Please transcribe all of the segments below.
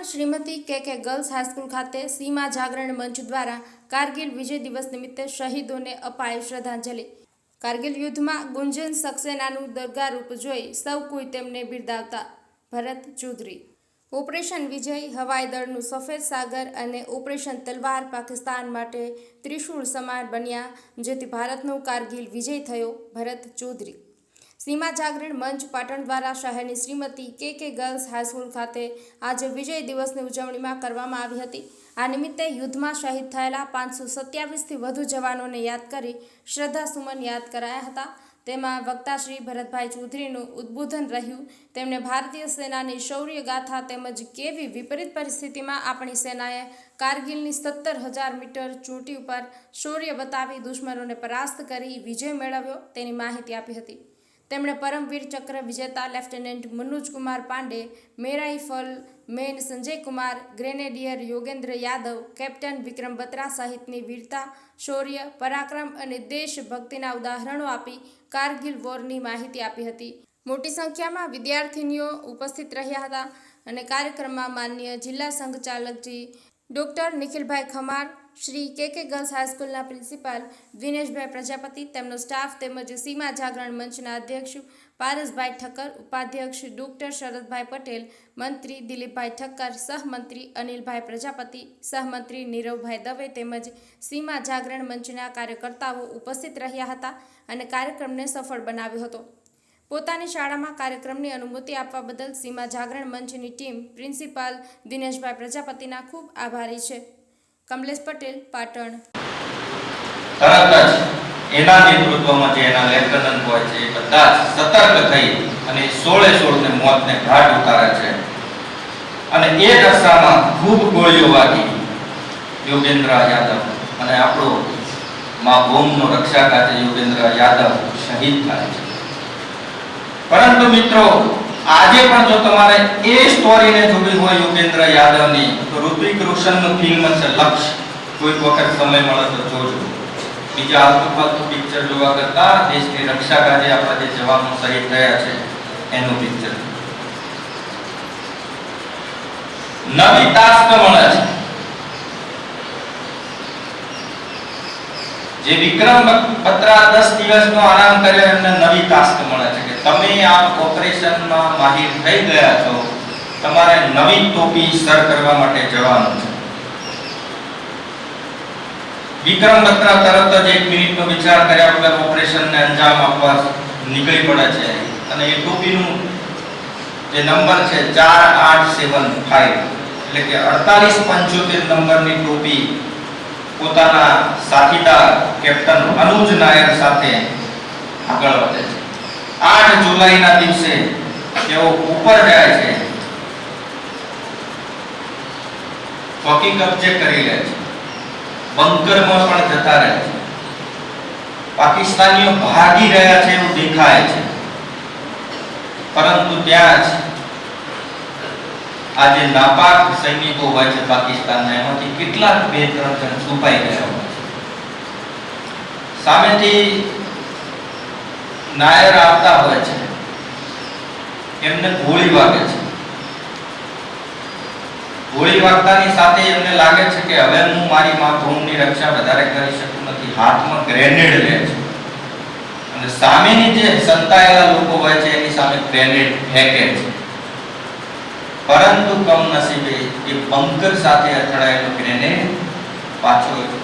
પાટણ શ્રીમતી કે K girls high school ખાતે સીમા જાગરણ મંચ દ્વારા કારગિલ વિજય દિવસ નિમિત્તે શહીદોને અપાય શ્રદ્ધાંજલિ. કારગિલ યુદ્ધમાં ગુંજન સક્સેનાનું દરગાહ રૂપ જોઈ સૌ કોઈ તેમને બિરદાવતા. ભરત ચૌધરી. ઓપરેશન વિજય, હવાઈ દળનું સફેદ સાગર અને ઓપરેશન તલવાર પાકિસ્તાન માટે ત્રિશૂળ સમાન બન્યા, જેથી ભારતનો કારગિલ વિજય થયો. ભરત ચૌધરી. સીમા જાગરણ મંચ પાટણ દ્વારા શહેરની શ્રીમતી કે કે ગર્લ્સ હાઈસ્કૂલ ખાતે આજે વિજય દિવસની ઉજવણીમાં કરવામાં આવી હતી. આ નિમિત્તે યુદ્ધમાં શહીદ થયેલા પાંચસો સત્યાવીસથી વધુ જવાનોને યાદ કરી શ્રદ્ધાસુમન યાદ કરાયા હતા. તેમાં વક્તા શ્રી ભરતભાઈ ચૌધરીનું ઉદ્બોધન રહ્યું. તેમણે ભારતીય સેનાની શૌર્ય ગાથા તેમજ કેવી વિપરીત પરિસ્થિતિમાં આપણી સેનાએ કારગિલની સત્તર હજાર મીટર ચોટી ઉપર શૌર્ય બતાવી દુશ્મનોને પરાસ્ત કરી વિજય મેળવ્યો તેની માહિતી આપી હતી. તેમણે પરમવીર ચક્ર વિજેતા lieutenant Manoj Kumar Pandey rifleman Sanjay Kumar, grenadier Yogendra Yadav, captain Vikram Batra સહિતની વીરતા, શૌર્ય, પરાક્રમ અને દેશભક્તિના ઉદાહરણો આપી કારગિલ વોરની માહિતી આપી હતી. મોટી સંખ્યામાં વિદ્યાર્થીનીઓ ઉપસ્થિત રહ્યા હતા અને કાર્યક્રમમાં માન્ય જિલ્લા સંઘચાલકજી doctor નિખિલભાઈ Khamar Shri K K girls હાઈસ્કૂલના પ્રિન્સિપાલ દિનેશભાઈ પ્રજાપતિ, તેમનો સ્ટાફ તેમજ સીમા જાગરણ મંચના અધ્યક્ષ પારસભાઈ ઠક્કર, ઉપાધ્યક્ષ ડોક્ટર શરદભાઈ પટેલ, મંત્રી દિલીપભાઈ ઠક્કર, સહમંત્રી અનિલભાઈ પ્રજાપતિ, સહમંત્રી નીરવભાઈ દવે તેમજ સીમા જાગરણ મંચના કાર્યકર્તાઓ ઉપસ્થિત રહ્યા હતા અને કાર્યક્રમને સફળ બનાવ્યો હતો. પોતાની શાળામાં કાર્યક્રમની અનુમતિ આપવા બદલ સીમા જાગરણ મંચની ટીમ પ્રિન્સિપાલ દિનેશભાઈ પ્રજાપતિના ખૂબ આભારી છે. કમલેશ પટેલ, પાટણ. તરત જ એના નેતૃત્વમાં જે એના લેફ્ટનન્ટ હોય છે બધા સતર્ક થઈ અને સોળે સોળને મોતને ઘાટ ઉતારે છે. અને એ રસ્તામાં ખૂબ ગોળીઓ વાગી. યોગેન્દ્ર યાદવ અને આપણો મા ભૂમનો રક્ષા કાચે યોગેન્દ્ર યાદવ શહીદ થાય છે. પરંતુ મિત્રો આજે પણ જો તમારે એ સ્ટોરીને જોવી હોય યોગેન્દ્ર યાદવની, તો ઋત્વિક રોશનનું ફિલ્મ છે લક્ષ. કોઈક વખત સમય મળે તો જોજો. બીજા આલતુ પિક્ચર જોવા કરતા દેશની રક્ષા કાજે આપણા જે જવાનો શહીદ થયા છે, એનું પિક્ચર નવી તાસ્ક મળે છે. જે વિક્રમ બત્રા દસ દિવસનો આરામ કર્યો એમને નવી ટાસ્ક મળે છે. તમે આ ઓપરેશનમાં માહિર થઈ ગયા છો, તમારે નવી ટોપી સર કરવા માટે જવાનું છે. વિક્રમ બત્રા તરત જ એક મિનિટનો વિચાર કર્યા વગર ઓપરેશનને અંજામ આપવા નીકળી પડે છે. અને એ ટોપીનું જે નંબર છે ચાર આઠ સેવન ફાઈવ, એટલે કે અડતાલીસ પંચોતેર નંબરની ટોપી પોતાના સાથીદાર કેપ્ટન અનુજ નાયર સાથે આગળ વધે છે. આઠ જુલાઈના દિવસે તેઓ ઉપર જાય છે. ચોકી કબજે કરી લે છે. બંકરમાં પણ જતા રહે છે. પાકિસ્તાનીઓ ભાગી રહ્યા છે એવું દેખાય છે. પરંતુ ત્યાં જ આજે નાપાક સૈનિકો હોય છે પાકિસ્તાનના. એમાંથી કેટલાક બે ત્રણ જણ છુપાઈ ગયા હોય છે. સામેથી નાયર આવતા હોય છે. એમને ગોળી વાગે છે. ગોળી વાગતાની સાથે એમને લાગે છે કે હવે હું મારી મા ભૂમની રક્ષા વધારે કરી શકું નથી. હાથમાં ગ્રેનેડ લે છે. અને સામેની જે સંતાયેલા લોકો હોય છે, એની સામે ગ્રેનેડ ફેંકે છે. પરંતુ કમનસીબે એ બંકર સાથે અથડાયેલો ગ્રેનેડ પાછો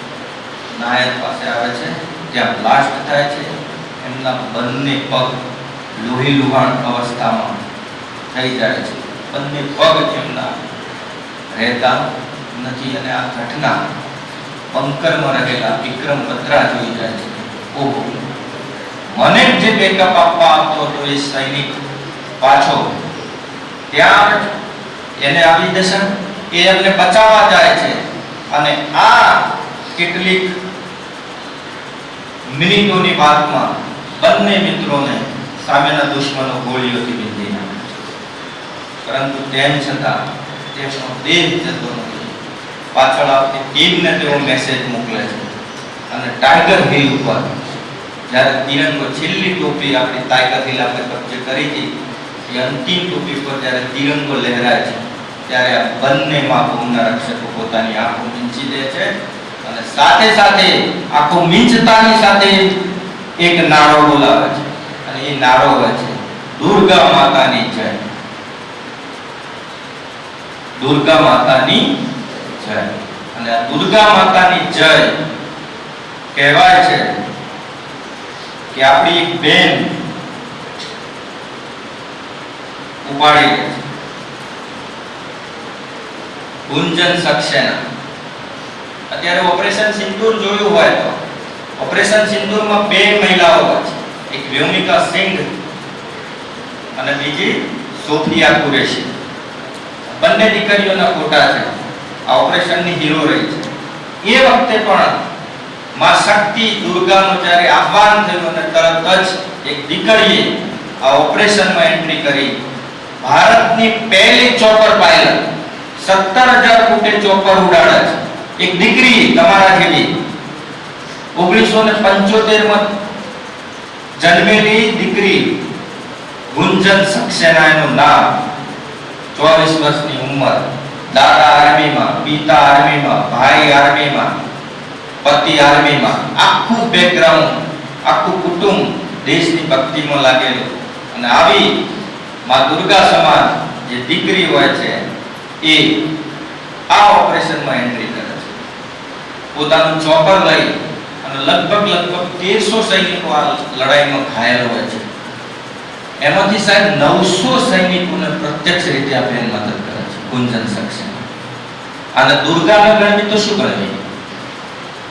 નાયક પાસે આવે છે. જ્યાં બ્લાસ્ટ થાય છે. એમના બંને પગ લોહી લુહાણ અવસ્થામાં થઈ જાય છે. બંને પગ એમના રહેતા નથી અને આ ઘટના બંકરમાં રહેલા વિક્રમ બત્રા જોઈ જાય છે. ઓહો. મને જે બેકઅપ આપવા આવતો હતો એ સૈનિક પાછો ત્યાં એને આવી દેશે એ એમને બચાવવા જાય છે. અને આ કેટલીક મિનિટોની બાદમાં બંને મિત્રોને સામેના દુશ્મનો ગોળીઓથી બિંદી નાખે. પરંતુ તેમ છતાં તેમનો દેહ જતો નથી. પાછળ આવતી ટીમને તેઓ મેસેજ મોકલે છે. અને ટાઈગર હિલ ઉપર જ્યારે તિરંગો છેલ્લી ટોપી આપણી ટાઈગર હિલ આપણે કબજે કરી હતી, એ અંતિમ ટોપી પર જ્યારે તિરંગો લહેરાય છે, ત્યારે આ બંને માપોના રક્ષકો પોતાની આંખો મીંચી દે છે અને સાથે સાથે આંખો મીંચતાની સાથે એક નાળો બોલાવે છે. અને એ નાળો હોય છે, દુર્ગા માતાની જય. દુર્ગા માતાની જય. અને દુર્ગા માતાની જય કહેવાય છે કે આપણી એક બેન ઉપાડી ગુંજન સક્સેના. અત્યારે ઓપરેશન સિંદૂર જોયું હોય તો ઓપરેશન સિંદૂરમાં બે મહિલાઓ એક વ્યોમિકા સિંઘ અને બીજી સોફિયા કુરેશી. બંને દીકરીઓના ફોટા છે. આ ઓપરેશનની હીરો રહી છે. એ વખતે પણ માં શક્તિ દુર્ગાનું જ્યારે આહ્વાન થયું અને તરત જ એક દીકરીએ આ ઓપરેશનમાં એન્ટ્રી કરી. ભારતની પહેલી ચોપર પાયલટ સત્તર હજાર ફૂટે ચોપર ઉડાડે છે. એક દીકરી તમારા જેવી. ઓગણીસો ને પંચોતેરમાં જન્મેલી દીકરી ગુંજન સક્સેના એનું નામ ચોવીસ વર્ષની ઉંમર, દાદા આર્મીમાં, પિતા આર્મીમાં, ભાઈ આર્મીમાં, પતિ આર્મીમાં, આખું બેકગ્રાઉન્ડ આખું કુટુંબ દેશની ભક્તિમાં લાગેલું. અને આવી માં દુર્ગા સમાન જે દીકરી હોય છે, એ આ ઓપરેશનમાં એન્ટ્રી કરે છે. પોતાનું ચોપર લઈ અને લગભગ લગભગ તેરસો સૈનિકો આ લડાઈમાં ઘાયલ હોય છે. એમાંથી સાહેબ નવસો સૈનિકોને પ્રત્યક્ષ રીતે આ બેન મદદ કરે છે, ગુંજન સક્ષમ અને દુર્ગાને ગણવી તો શું ગણવી